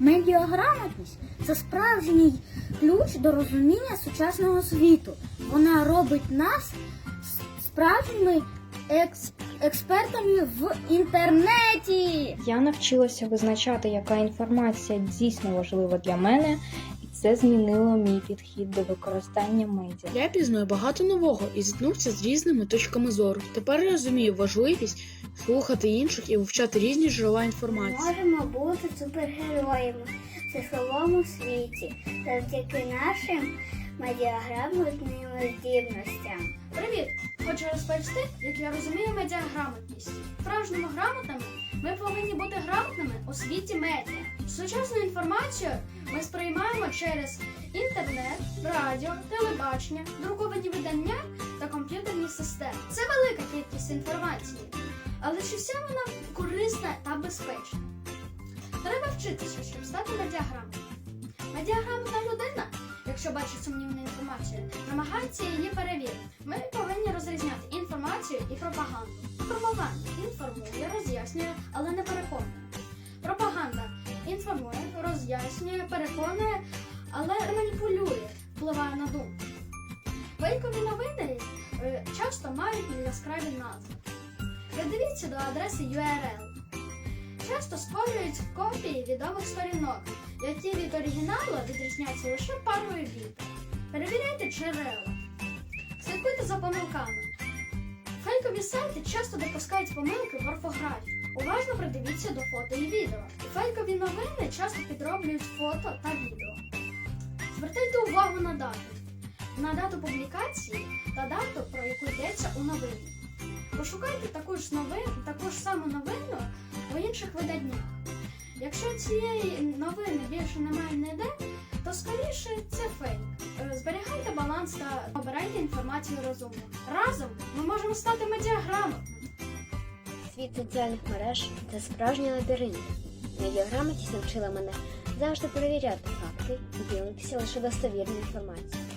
Медіаграмотність це справжній ключ до розуміння сучасного світу. Вона робить нас справжніми екс- експертами в інтернеті. Я навчилася визначати, яка інформація дійсно важлива для мене, це змінило мій підхід до використання медіа. Я пізнаю багато нового і зіткнувся з різними точками зору. Тепер я розумію важливість слухати інших і вивчати різні джерела інформації. Можемо бути супергероями в цифровому світі завдяки нашим медіаграмотним здібностям. Привіт! Хочу розповісти, як я розумію медіаграмотність. Справжніми грамотними ми повинні бути грамотними у світі медіа. Сучасну інформацію ми сприймаємо через інтернет, радіо, телебачення, друковані видання та комп'ютерні системи. Це велика кількість інформації, але чи вся вона корисна та безпечна? Треба вчитися, щоб стати медіаграмотним. Медіаграмотна людина, якщо бачить сумнівну інформацію, намагається її перевірити. Ми повинні розрізняти інформацію і пропаганду. Пропаганда інформує, роз'яснює, але не переконує. Роз'яснює, переконує, але маніпулює, впливає на думку. Фейкові новини е, часто мають яскраві назви. Придивіться до адреси URL. Часто створюють копії відомих сторінок, які від оригіналу відрізняються лише парою літер. Перевіряйте джерела. Слідкуйте за помилками. Фейкові сайти часто допускають помилки в орфографії. Уважно придивіться до фото і відео. Фейкові новини часто підроблюють фото та відео. Звертайте увагу на дату. На дату публікації та дату, про яку йдеться у новині. Пошукайте таку ж новину, таку саму новину в інших виданнях. Якщо цієї новини більше немає ніде, то скоріше це фейк. Е, Зберігайте баланс та обирайте інформацію розумно. Разом ми можемо стати медіаграмотними. Світ соціальних мереж це справжній лабіринт. Медіаграмотність навчила мене завжди перевіряти факти і ділитися лише достовірною інформацією.